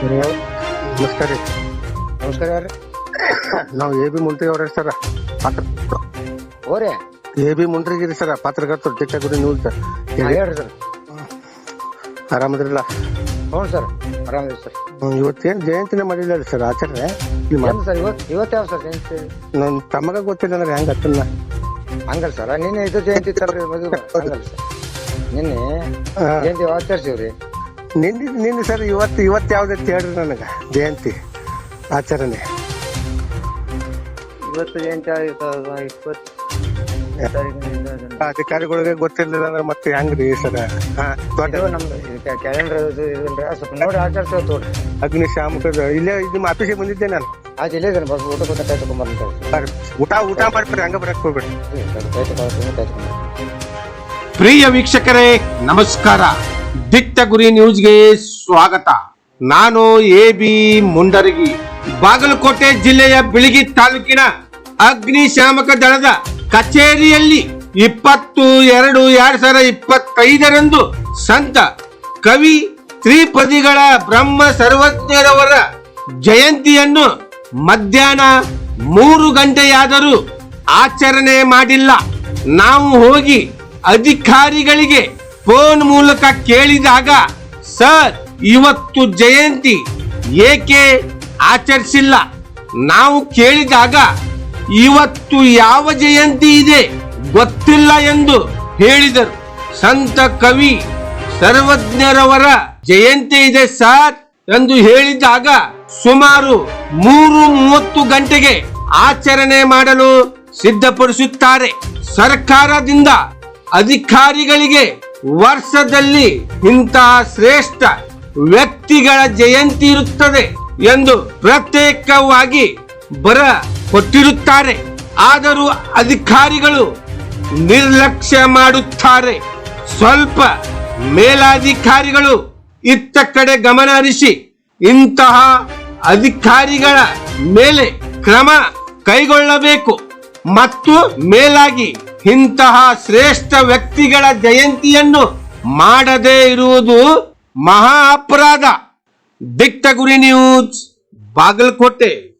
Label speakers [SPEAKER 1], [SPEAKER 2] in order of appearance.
[SPEAKER 1] ನಮಸ್ಕಾರ ರೀ.
[SPEAKER 2] ನಮಸ್ಕಾರ ರೀ.
[SPEAKER 1] ನಾವು ಎ ಬಿ ಮುಂತ್ರಿ ಅವ್ರ ಸರ್. ಪತ್ರ
[SPEAKER 2] ಓರೇ
[SPEAKER 1] ಎ ಬಿ ಮುಂಟ್ರಿಗಿರಿ ಸರ ಪಾತ್ರಕರ್ತರು ಟಿಕ್ಕ ನ್ಯೂಸ್ ಸರ್
[SPEAKER 2] ಹೇಳ್ರಿ ಸರ್.
[SPEAKER 1] ಆರಾಮದಿರಲ್ಲ?
[SPEAKER 2] ಹ್ಞೂ ಸರ್ ಆರಾಮದಿರಿ ಸರ್.
[SPEAKER 1] ಇವತ್ತೇನು ಜಯಂತಿನೇ ಮಾಡಿಲ್ಲ ರೀ ಸರ್ ನಿಮ್ಮ
[SPEAKER 2] ಏನು ಸರ್ ಇವತ್ತು ಇವತ್ತು ಯಾವ ಸರ್ ಜಯಂತಿ?
[SPEAKER 1] ನನ್ನ ತಮ್ಮಗ ಗೊತ್ತಿಲ್ಲ ಅಂದ್ರೆ ಹೆಂಗೆ ಅತ್ತನ್ನ
[SPEAKER 2] ಹಂಗಲ್ಲ ಸರ್ ನಿನ್ನೆ ಇದು ಜಯಂತಿ ಇತ್ತಲ್ರಿ ಮದುವೆ. ಹಂಗಲ್ ಸರ್. ನಿನ್ನೆ. ಜಯಂತಿ ಆಚರಿಸಿವ್ರಿ.
[SPEAKER 1] ನಿನ್ನೆ ನಿನ್ನೆ ಸರ್ ಇವತ್ತು ಇವತ್ತು ಯಾವ್ದೈತಿ ಹೇಳ್ರಿ ನನಗೆ ಜಯಂತಿ ಆಚರಣೆ.
[SPEAKER 2] ಇವತ್ತು ಜಯಂತಿ ಇಪ್ಪತ್ತು
[SPEAKER 1] ಅಧಿಕಾರಿಗಳಿಗೆ ಗೊತ್ತಿರ್ಲಿಲ್ಲ ಅಂದ್ರೆ ಮತ್ತೆ ಹೆಂಗ್ರಿ ಸರ್
[SPEAKER 2] ಇದು ಕ್ಯಾಲೆಂಡರ್ ಇದು ಸ್ವಲ್ಪ ನೋಡಿ ಆಚರಿಸ್ತೇವೆ ತೋಡ್ರಿ
[SPEAKER 1] ಅಗ್ನಿಶಾಮಕದ ಇಲ್ಲೇ ನಿಮ್ಮ ಆಫೀಸಿಗೆ ಬಂದಿದ್ದೆ ನಾನು.
[SPEAKER 2] ಆಚೆ ಇಲ್ಲೇ ಇದ್ದೇನೆ ಬಸ್ ಊಟ ತಗೊಂಬರ್ತಾರೆ
[SPEAKER 1] ಸರ್, ಊಟ ಊಟ ಮಾಡ್ತಾರೆ ಹಂಗ ಬರಕ್ ಹೋಗ್ಬೇಡಿ.
[SPEAKER 3] ಪ್ರಿಯ ವೀಕ್ಷಕರೇ ನಮಸ್ಕಾರ. ದಿಟ್ಟ ಗುರಿ ನ್ಯೂಸ್ಗೆ ಸ್ವಾಗತ. ನಾನು ಎ ಬಿ ಮುಂಡರಗಿ. ಬಾಗಲಕೋಟೆ ಜಿಲ್ಲೆಯ ಬಿಳಿಗಿ ತಾಲೂಕಿನ ಅಗ್ನಿಶಾಮಕ ದಳದ ಕಚೇರಿಯಲ್ಲಿ ಇಪ್ಪತ್ತು ಎರಡು ಎರಡ್ ಸಾವಿರದ ಇಪ್ಪತ್ತೈದರಂದು ಸಂತ ಕವಿ ತ್ರಿಪದಿಗಳ ಬ್ರಹ್ಮ ಸರ್ವಜ್ಞರವರ ಜಯಂತಿಯನ್ನು ಮಧ್ಯಾಹ್ನ ಮೂರು ಗಂಟೆಯಾದರೂ ಆಚರಣೆ ಮಾಡಿಲ್ಲ. ನಾವು ಹೋಗಿ ಅಧಿಕಾರಿಗಳಿಗೆ ಫೋನ್ ಮೂಲಕ ಕೇಳಿದಾಗ, ಸರ್, ಇವತ್ತು ಜಯಂತಿ. ಏಕೆ ಆಚರಿಸಿಲ್ಲ? ನಾವು ಕೇಳಿದಾಗ, ಇವತ್ತು ಯಾವ ಜಯಂತಿ ಇದೆ? ಗೊತ್ತಿಲ್ಲ ಎಂದು ಹೇಳಿದರು. ಸಂತ ಕವಿ ಸರ್ವಜ್ಞರವರ, ಜಯಂತಿ ಇದೆ ಸರ್ ಎಂದು ಹೇಳಿದಾಗ, ಸುಮಾರು ಮೂರು ಮೂವತ್ತು ಗಂಟೆಗೆ ಆಚರಣೆ ಮಾಡಲು ಸಿದ್ಧಪಡಿಸುತ್ತಾರೆ. ಸರ್ಕಾರದಿಂದ ಅಧಿಕಾರಿಗಳಿಗೆ ವರ್ಷದಲ್ಲಿ ಇಂತಹ ಶ್ರೇಷ್ಠ ವ್ಯಕ್ತಿಗಳ ಜಯಂತಿ ಇರುತ್ತದೆ ಎಂದು ಪ್ರತ್ಯೇಕವಾಗಿ ಬರ ಕೊಟ್ಟಿರುತ್ತಾರೆ. ಆದರೂ ಅಧಿಕಾರಿಗಳು ನಿರ್ಲಕ್ಷ್ಯ ಮಾಡುತ್ತಾರೆ. ಸ್ವಲ್ಪ ಮೇಲಾಧಿಕಾರಿಗಳು ಇತ್ತ ಕಡೆ ಗಮನ ಹರಿಸಿ ಇಂತಹ ಅಧಿಕಾರಿಗಳ ಮೇಲೆ ಕ್ರಮ ಕೈಗೊಳ್ಳಬೇಕು ಮತ್ತು ಮೇಲಾಗಿ ಇಂತಹ ಶ್ರೇಷ್ಠ ವ್ಯಕ್ತಿಗಳ ಜಯಂತಿಯನ್ನು ಮಾಡದೇ ಇರುವುದು ಮಹಾ ಅಪರಾಧ. ದಿಟ್ಟ ಗುರಿ ನ್ಯೂಸ್ ಬಾಗಲಕೋಟೆ.